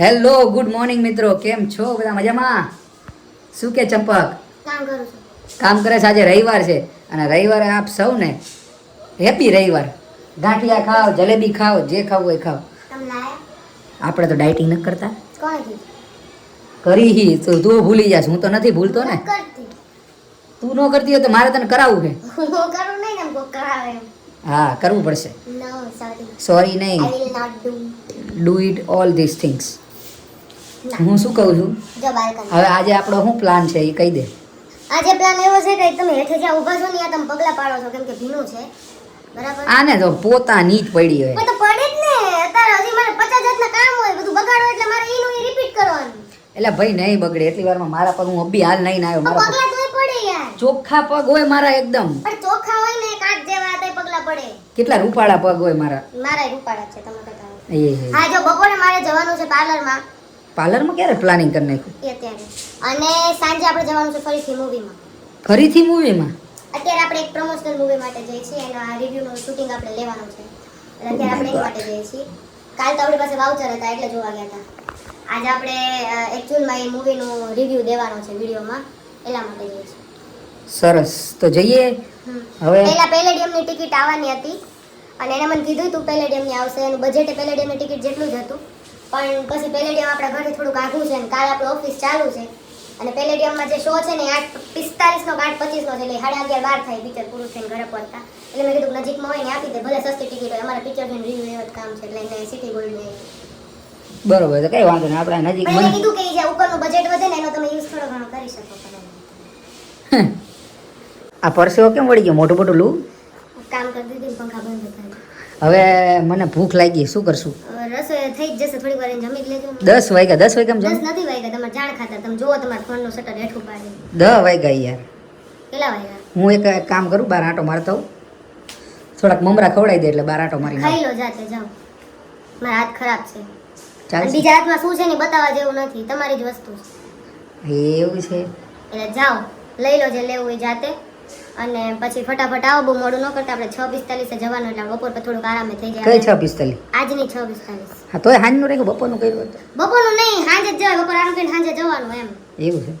Hello good morning મિત્રો. કેમ છો? બધા મજામાં? શું કે ચંપક? કામ કરું છું? આજે રવિવાર છે અને રવિવારે આપ સૌને હેપી રવિવાર. ગાંઠિયા ખાઓ જલેબી ખાઓ જે ખાવું એ ખાઓ આપણે તો ડાયટિંગ નથી કરતા. કરી. હી. તો તું ભૂલી જાશ. હું તો નથી ભૂલતો ને. તું ન કરતી હોય તો મારે તને કરાવવું છે. હું કરાવે પડશે. સોરી નહીં. Do it all this things હું શું કહું છું? હવે આજે આપણો શું પ્લાન છે એ કહી દે. આજે પ્લાન એવો છે કે તમે હેઠે જ્યાં ઊભા છો ને ત્યાં તમે પગલા પાડો છો કેમ કે ભીનું છે. બરાબર? આને તો પોતાની જ પડી હોય. તો પડે જ ને. અત્યારે હજી મારે પચાસ જાતના કામ હોય બધું બગાડો એટલે મારે એનું એ રિપીટ કરવાનું. એટલે ભાઈ નહીં બગડે. એટલી વારમાં મારા પગ હું અભી હાલ નહીં આવ્યો મારા પગ પગલા તોય પડે યાર. ચોખ્ખા પગ હોય મારા એકદમ. પણ ચોખ્ખા હોય ને કાચ જેવા તોય પગલા પડે. કેટલા રૂપાળા પગ હોય મારા? મારા રૂપાળા છે તમે કહેતા એ. હા જો બપોરે મારે જવાનું છે પાર્લરમાં પાર્લરમાં ક્યારે પ્લાનિંગ કરી નાખ્યું? અત્યારે. અને સાંજે આપણે જવાનું છે ફરીથી મૂવીમાં ફરીથી મૂવીમાં અત્યારે આપણે એક પ્રમોશનલ મૂવી માટે જઈએ છીએ. એના રિવ્યુનું શૂટિંગ આપણે લેવાનું છે. અત્યારે આપણે એ માટે જઈએ છીએ. કાલ તો આપણી પાસે વાઉચર હતા એટલે જોવા ગયા હતા. આજે આપણે એકચ્યુઅલમાં એ મૂવીનું રિવ્યુ દેવાનો છે વિડીયોમાં એટલા માટે જઈએ છીએ. સરસ. તો જઈએ. હવે? પહેલા પેલેડિયમની ટિકિટ આવવાની હતી. અને એને મને કીધું હતું પેલેડિયમની આવશે. એનું બજેટ પેલેડિયમની ટિકિટ જેટલું જ હતું. પણ પછી પેલેડિયમ આપણા ઘરે થોડુંક આઘું છે અને કાલ આપણું ઓફિસ ચાલુ છે. અને પેલેડિયમમાં જે શો છે ને આઠ પિસ્તાલીસનો આઠ પચીસનો છે એટલે સાડા અગિયાર બાર થાય પિક્ચર પૂરું થઈને ઘરે પહોંચતા. એટલે મેં કીધું નજીકમાં હોય ને આપી દે ભલે સસ્તી ટિકિટ હોય અમારા પિક્ચર જોઈને રિવ્યુ એવા કામ છે એટલે એને સિટી ગોલ્ડ ને બરોબર તો કઈ વાંધો નહીં આપણે નજીક મને કીધું કે જે ઉપરનું બજેટ વધે ને એનો તમે યુઝ થોડો ઘણો કરી શકો આ પરસેવો કેમ વળી ગયો? મોટું મોટું લૂ? કામ કરી દીધું પંખા બંધ હતા હવે મને ભૂખ લાગી શું કરશું? રસોઈ થઈ જ જશે થોડી વાર જમી લેજો. ને. દસ વાગ્યા દસ વાગ્યા જમ નથી વાગ્યા તમારે જાણ ખાતા તમે જુઓ તમારા ફોનનું શટર હેઠું પાડી દસ વાગ્યા યાર. કેટલા વાગ્યા? હું એક કામ કરું બાર આંટો મારતો. થોડાક મમરા ખવડાવી દે એટલે બાર આંટો મારી ખાઈ લો જાતે જાઓ. મારા હાથ ખરાબ છે. ચાલશે. બીજા હાથમાં શું છે ને બતાવવા જેવું નથી તમારી જ વસ્તુ છે. એવું છે. એટલે જાઓ લઈ લો જે લેવું એ જાતે. અને પછી ફટાફટ આવો બહુ મોડું ન કરતા આપણે છ પિસ્તાલીસે જવાનું એટલે બપોર પર થોડુંક આરામે થઈ કઈ જાય. છ પિસ્તાલીસ આજની છ પિસ્તાલીસ હા તોય હાંજનું રાખ્યું બપોરનું કર્યું હતું. બપોરનું નહીં સાંજે જ જવાય બપોર આરામ કરીને સાંજે જવાનું એમ. એવું છે?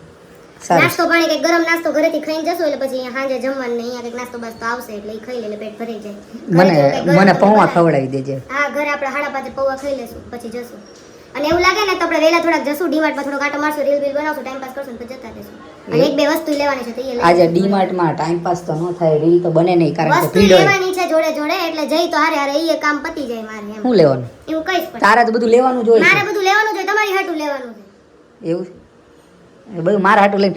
નાસ્તો પાણી કઈ ગરમ નાસ્તો ઘરેથી ખાઈને જશો એટલે પછી સાંજે જમવાનું નહીં અહીંયા કંઈક નાસ્તો બાસ્તો આવશે એટલે એ ખાઈ લે પેટ ભરાઈ જાય. મને મને પૌવા ખવડાવી દેજે. હા ઘરે આપણે હાડા પાંચે પૌવા ખાઈ લેશું પછી જશું. અને એવું લાગે ને તો આપણે વહેલા થોડાક જશું ડીમાર્ટમાં થોડો કાંટો મારશું રીલ બીલ બનાવશું ટાઈમ પાસ કરશું તો જતા રહેશું. અને એક બે વસ્તુ લેવાની છે તો એ આજે. ડીમાર્ટમાં ટાઈમ પાસ તો ન થાય રીલ તો બને નહીં કારણ કે ભીડ હોય. લેવાની છે જોડે જોડે એટલે જઈ તો હારે હારે એ કામ પતી જાય મારે એમ. હું લેવાનું? એવું કહીશ તારે તો બધું લેવાનું જોઈએ મારે બધું લેવાનું જોઈએ તમારી હાટું લેવાનું છે. એવું બધું મારા હાટું લઈને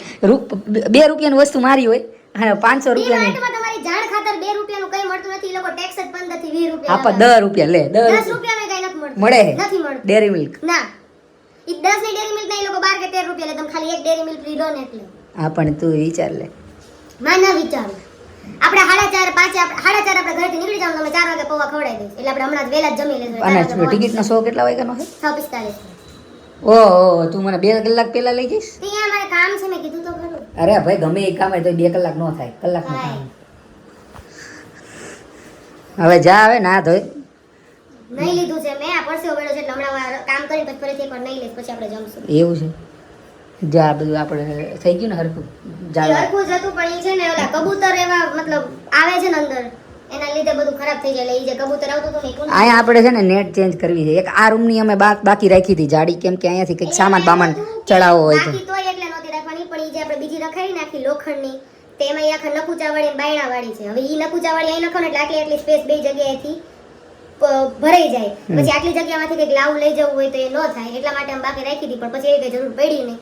બે રૂપિયાની વસ્તુ મારી હોય અને પાંચસો રૂપિયાની. તમારી જાણ ખાતર બે રૂપિયાનું કઈ મળતું નથી એ લોકો ટેક્સ જ પંદરથી વીસ રૂપિયા આપા લગાવે. દસ રૂપિયા લે દસ રૂપિયા. મળે. નથી મળતું. ડેરી મિલ્ક ના. ઈ દસની ડેરી મિલ્ક ના એ લોકો બાર કે તેર રૂપિયા લે. તમે ખાલી એક ડેરી મિલ્ક લીધો ને એટલે. હા પણ તું વિચાર લે. માં ના વિચાર. આપણે સાડા ચાર પાંચ આપણે સાડા ચાર આપણે ઘરેથી નીકળી જાવ તમે ચાર વાગે પૌવા ખવડાવી દઈશ. એટલે આપણે હમણાં જ વહેલા જ જમી લેશું. અને ટિકિટનો શો કેટલા વાગ્યાનો છે? છ પિસ્તાલીસ ઓહો તું મને બે કલાક પહેલા લઈ જઈશ? ત્યાં મારે કામ છે મેં કીધું તો ખરું. અરે ભાઈ ગમે એ કામ હોય તો બે કલાક ન થાય. કલાકનું થાય. હવે જા હવે ના ધોઈ. નહીં લીધું છે મેં. આ પરસેવો વેળો છે એટલે હમણાં કામ કરીને પછી ફરીથી એકવાર નહીં લઈશ પછી આપણે જમશું. એવું છે? જા બધું આપણે થઈ ગયું ને હરખું હરખું જ હતું પણ એ છે ને ઓલા કબૂતર એવા મતલબ આવે છે ને અંદર એના લીધે બધું ખરાબ થઈ જાય. એ જે કબૂતર આવતું હતું ને અહીંયા આપણે છે ને નેટ ચેન્જ કરવી છે. એક આ રૂમની અમે બા- બાકી રાખી હતી જાડી કેમ કે અહીંયાથી કંઈક સામાન બામાન ચડાવવો હોય તો. એટલે નહોતી રાખવાની પણ એ જે આપણે બીજી રખાઈ ને આખી લોખંડની તેમાં એ આખા નકુચા વાળી ને બાયણા વાળી છે. હવે એ નકુચાવાળી અહીં નખો ને એટલે આટલી આટલી સ્પેસ બે જગ્યાએથી ભરાઈ જાય. પછી આટલી જગ્યામાંથી કંઈક લાવું લઈ જવું હોય તો એ ન થાય. એટલા માટે અમે બાકી રાખી હતી પણ પછી એવી કંઈ જરૂર પડી નહીં.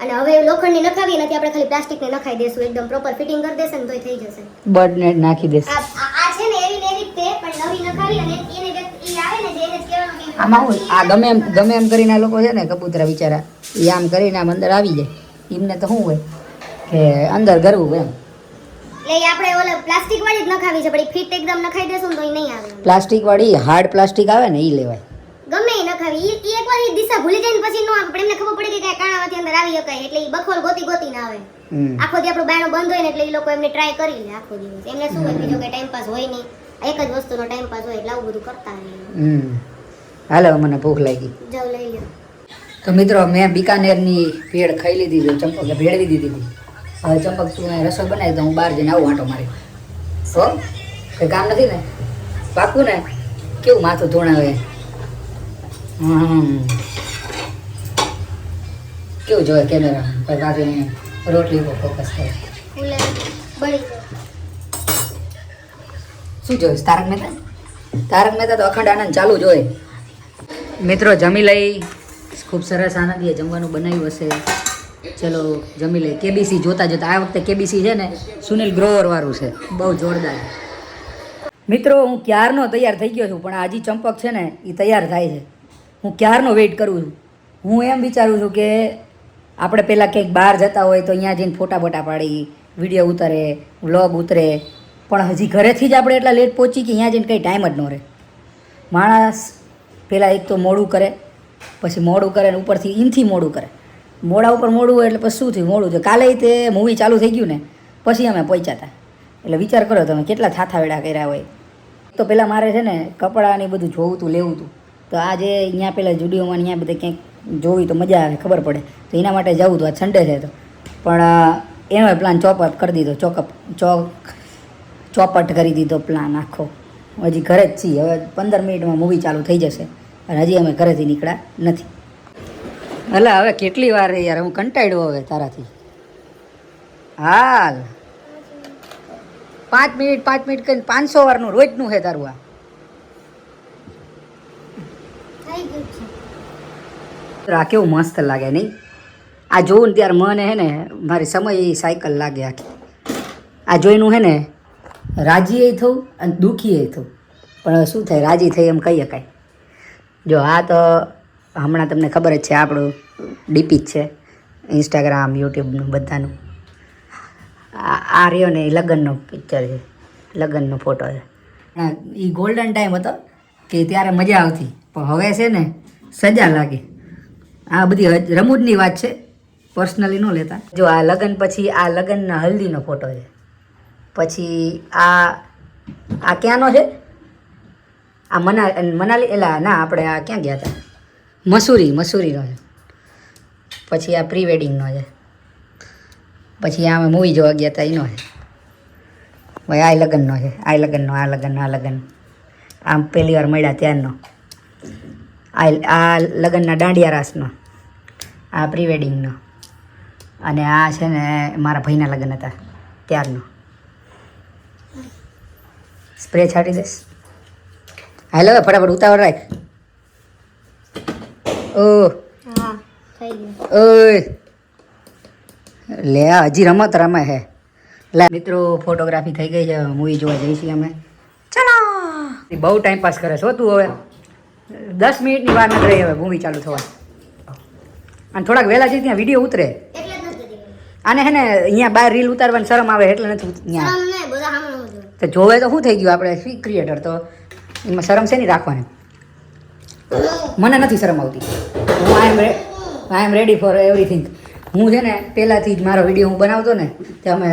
અને હવે લોખંડની નખાવી નથી આપણે ખાલી પ્લાસ્ટિકની નખાઈ દેશું. એકદમ પ્રોપર ફિટિંગ કરી દેશે ને તોય થઈ જશે. બર્ડ નેટ નાખી દેશે. આ છે ને એવી ને એવી તે પણ નવી નખાવી અને એને વ્યક્તિ આવે ને જે એને કહેવાનું કે આમાં આ ગમે એમ ગમે એમ કરીને આ લોકો છે ને કબૂતરા બિચારા એ આમ કરીને આમ અંદર આવી જાય. એમને તો શું હોય? કે અંદર ગરવું એમ. એટલે આપણે ઓલે પ્લાસ્ટિક વાળી જ નખાવી છે પણ ફિટ એકદમ નખાઈ દેશું તો નહીં આવે. પ્લાસ્ટિક વાળી હાર્ડ પ્લાસ્ટિક આવે ને એ લેવાય. ગમે એ નખાવી. ઈ એકવાર એ દિશા ભૂલી જાય ને પછી નો આવે પણ એમને ખબર પડે કે કઈ કાણામાંથી અંદર આવી શકાય એટલે એ બખોલ ગોતી ગોતી ના આવે. આખો દી આપણું બાયણું બંધ હોય ને એટલે એ લોકો એમને ટ્રાય કરી લે આખો દિવસ. એમને શું હોય બીજો કે ટાઈમ પાસ હોય નહીં. એક જ વસ્તુનો ટાઈમ પાસ હોય એટલે આવું બધું કરતા રહે હાલો મને ભૂખ લાગી. જાવ લઈ લો તો મિત્રો મેં બિકાનેરની ભેળ ખાઈ લીધી છે ચંપકે ભેળવી દીધી હતી. હવે ચંપક તું અહીં રસોઈ બનાવી તો હું બહાર જઈને આવું આંટો મારી તો કંઈ કામ નથી ને? પાકું ને? કેવું માથું ધોણાવે? કેવું જોવે કેમેરા? કોઈ પાછું રોટલી પર ફોકસ કરે. શું જોઈશ તારક મહેતા? તારક મહેતા તો અખંડ આનંદ ચાલુ જ હોય મિત્રો, જમી લઈ. ખૂબ સરસ આનંદીએ જમવાનું બનાવ્યું હશે. ચલો જમી લઈએ. કેબીસી જોતા જોતા. આ વખતે કેબીસી છે ને સુનિલ ગ્રોવર વાળું છે. બહુ જોરદાર. મિત્રો, હું ક્યારનો તૈયાર થઈ ગયો છું, પણ આજી ચંપક છે ને એ તૈયાર થાય છે. હું ક્યારનો વેઇટ કરું છું? હું એમ વિચારું છું કે આપણે પહેલાં ક્યાંક બહાર જતા હોય તો અહીંયા જઈને ફોટા બોટા પાડી વીડિયો ઉતરે વ્લોગ ઉતરે. પણ હજી ઘરેથી જ આપણે એટલા લેટ પહોંચી કે અહીંયા જઈને કંઈ ટાઈમ જ ન રહે. માણસ પહેલાં એક તો મોડું કરે, પછી મોડું કરે ને ઉપરથી ઇનથી મોડું કરે. મોડા ઉપર મોડું એટલે પછી શું થયું? મોડું થયું. કાલે તે મૂવી ચાલુ થઈ ગયું ને, પછી અમે પહોંચ્યા હતા એટલે વિચાર કરો તમે કેટલા થાથા વેડા કર્યા હોય. તો પહેલાં મારે છે ને કપડાં ને બધું જોવું હતું લેવું હતું તો આજે અહીંયા પહેલાં જુડિયોમાં ને અહીંયા બધે ક્યાંક જોવી તો મજા આવે, ખબર પડે. તો એના માટે જવું હતું આજ સન્ડે છે તો. પણ એનો પ્લાન ચોપઅપ કરી દીધો ચોકઅપ ચોક ચોપટ કરી દીધો પ્લાન આખો. હજી ઘરે જ છીએ. હવે પંદર મિનિટમાં મૂવી ચાલુ થઈ જશે. અને હજી અમે ઘરેથી નીકળ્યા નથી. એટલે હવે કેટલી વાર યાર, હું કંટાળ્યો હવે તારાથી. હાલ. પાંચ મિનિટ પાંચ મિનિટ કરીને પાંચસો વારનું રોજનું છે તારું આ. આ કેવું મસ્ત લાગે નહીં? આ જોઉં ને ત્યારે મને હે ને, મારી સમય સાયકલ લાગે આખી. આ જોઈનું હે ને રાજીએ થવું અને દુઃખીએ થવું પણ શું થાય, રાજી થઈ એમ કહી શકાય જો આ તો હમણાં તમને ખબર જ છે, આપણું ડીપી જ છે ઇન્સ્ટાગ્રામ યુટ્યુબનું બધાનું. આ રહ્યો ને એ લગ્નનો પિક્ચર છે, લગ્નનો ફોટો છે. એ ગોલ્ડન ટાઈમ હતો કે ત્યારે મજા આવતી, પણ હવે છે ને સજા લાગે. આ બધી રમૂજની વાત છે પર્સનલી ન લેતા. જો આ લગ્ન પછી, આ લગ્નના હલ્દીનો ફોટો છે. પછી આ આ ક્યાંનો છે? આ મના, મનાલી, એલા, ના, આપણે આ ક્યાં ગયા હતા? મસૂરી મસૂરીનો છે. પછી આ પ્રી વેડિંગનો છે. પછી આ મૂવી જોવા ગયા હતા એનો છે. ભાઈ, આ લગ્નનો છે. આ લગ્નનો આ લગ્નનો આ લગ્ન આમ પહેલી વાર મળ્યા ત્યારનો આ આ લગ્નના દાંડિયા રાસનો આ પ્રી વેડિંગનો અને આ છે ને મારા ભાઈના લગ્ન હતા ત્યારનો સ્પ્રે છાંટી દઈશ. હેલો, ફટાફટ ઉતાવળ રાખ. ઓ ઓય. લે હજી રમત રમે હે. લે મિત્રો ફોટોગ્રાફી થઈ ગઈ છે. મૂવી જોવા જઈશું અમે. ચલો. બહુ ટાઈમ પાસ કરે છો તું હવે. દસ મિનિટની વાર નથી રહી હવે મૂવી ચાલુ થવા અને થોડાક વહેલા છે ત્યાં વીડિયો ઉતરે. આને હે ને અહીંયા બહાર રીલ ઉતારવાની શરમ આવે એટલે નથી અહીંયા. તો જોવે તો શું થઈ ગયું આપણે ક્રિએટર તો? એમાં શરમ છે નહીં રાખવાની? મને નથી શરમ આવતી. હું I am I am ready for everything હું છે ને પહેલાંથી જ મારો વીડિયો હું બનાવતો ને તે અમે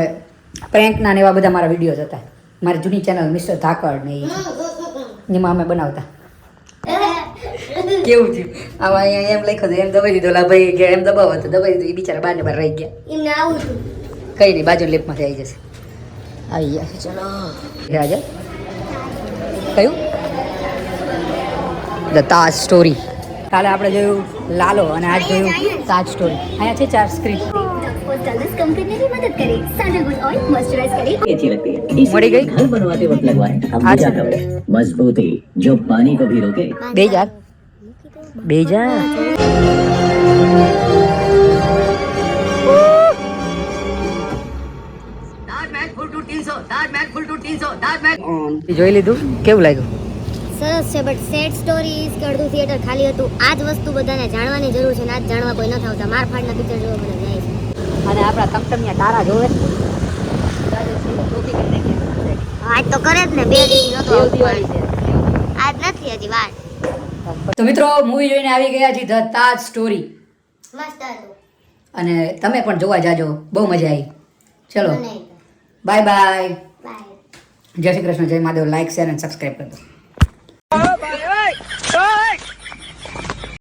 પ્રેન્કના ને એવા બધા મારા વિડીયોઝ હતા. મારી જૂની ચેનલ મિસ્ટર ધાકડ ને. એમાં અમે બનાવતા. કેવું થયું? આમાં અહીંયા એમ લખ્યો એમ દબાઈ દીધો લા ભાઈ કે એમ દબાવો તો દબાઈ દીધું એ બિચારા બાર ને બાર રહી ગયા. કઈ નહીં બાજુ લેપમાંથી આવી જશે. આવી ગયા ચલો. રાજા કયું? The Taj story. કાલે આપણે જોયું લાલો અને આજ જોયું તાજ સ્ટોરી. અહીંયા છે ચાર સ્ક્રીન. મજબૂતી. જો પાણી બે હજાર. બે હજાર. જોઈ લીધું? કેવું લાગ્યું? સરસ છે બટ સેડ સ્ટોરીઝ કે અડધું થિયેટર ખાલી હતું. આ જ વસ્તુ બધાને જાણવાની જરૂર છે ને આ જ જાણવા કોઈ ન આવતા મારફાડના પિક્ચર જોવા મને જાય છે અને આપણા તમતમિયા તારા જોવે આજ તો કરે જ ને બે દિવસ નતો આજ નથી હજી વાર. તો મિત્રો મૂવી જોઈને આવી ગયા છે ધ તાજ સ્ટોરી મસ્ત હતું. અને તમે પણ જોવા જાજો. બહુ મજા આવી. ચલો. બાય બાય બાય જય શ્રી કૃષ્ણ જય મહાદેવ. લાઈક શેર અને સબસ્ક્રાઈબ કરજો